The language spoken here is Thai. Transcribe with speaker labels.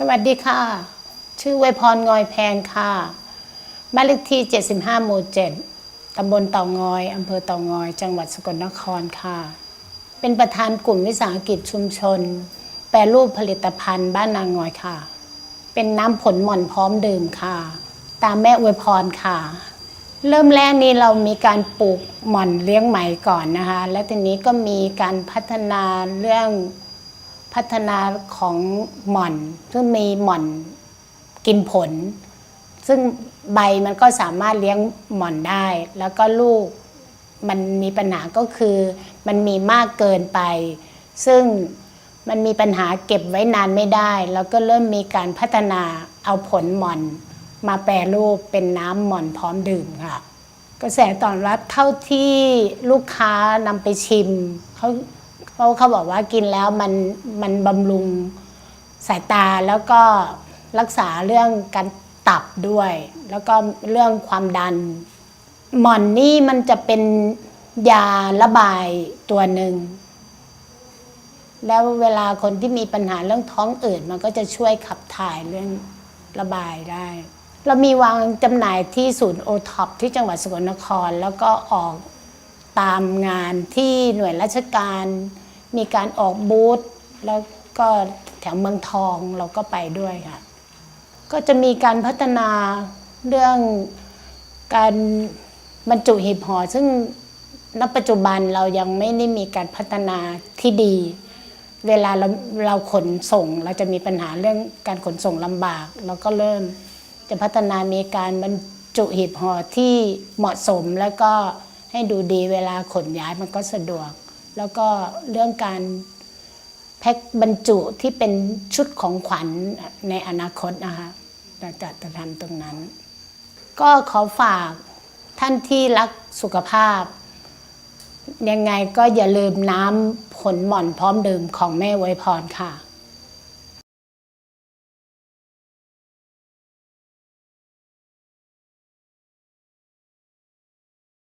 Speaker 1: สวัสดีค่ะ ชื่อไวพรงอยแพงค่ะบ้านเลขที่ 75 หมู่ 7 ตำบลเต่างอย อำเภอเต่างอย จังหวัดสกลนครค่ะ เป็นประธานกลุ่มวิสาหกิจชุมชน แปรรูปผลิตภัณฑ์บ้านนางงอยค่ะ เป็นน้ำผลหม่อนพร้อมดื่มค่ะ ตามแม่อวยพรค่ะ เริ่มแรกนี้เรามีการปลูกหม่อนเลี้ยงไหมก่อนนะคะ และทีนี้ก็มีการพัฒนาเรื่อง พัฒนาของหม่อน ซึ่งมีหม่อนกินผล ซึ่งใบมันก็สามารถเลี้ยงหม่อนได้ แล้วก็ลูกมันมีปัญหาก็คือมันมีมากเกินไป ซึ่งมันมีปัญหาเก็บไว้นานไม่ได้ แล้วก็เริ่มมีการพัฒนาเอาผลหม่อน มาแปรรูปเป็นน้ำหม่อนพร้อมดื่มค่ะ กระแสตอบรับเท่าที่ลูกค้านำไปชิมเขา เขาะเขาบอกว่ากินแล้วมันมันบำรุงสายตาแล้วก็รักษาเรื่องการตับด้วย แล้วก็เรื่องความดัน หม่อนนี่มันจะเป็นยาระบายตัวหนึ่ง แล้วเวลาคนที่มีปัญหาเรื่องท้องอืดมันก็จะช่วยขับถ่ายเรื่องระบายได้ เรามีวางจำหน่ายที่ศูนย์โอท็อปที่จังหวัดสกลนคร แล้วก็ออกตามงานที่หน่วยราชการ มีการออกบูธแล้วก็แถวเมืองทองเราก็ไปด้วยค่ะ ก็จะมีการพัฒนาเรื่องการบรรจุหีบห่อซึ่งณปัจจุบันเรายังไม่ได้มีการพัฒนาที่ดี เวลาเราเราขนส่ง เราจะมีปัญหาเรื่องการขนส่งลำบาก เราก็เริ่มจะพัฒนามีการบรรจุหีบห่อที่เหมาะสมแล้วก็ให้ดูดีเวลาขนย้ายมันก็สะดวก แล้วก็เรื่องการแพ็คบรรจุที่เป็นชุดของขวัญในอนาคตนะคะเราจะทำตรงนั้น ก็ขอฝากท่านที่รักสุขภาพ ยังไงก็อย่าลืมน้ำผลหม่อนพร้อมดื่มของแม่ไวยพรค่ะ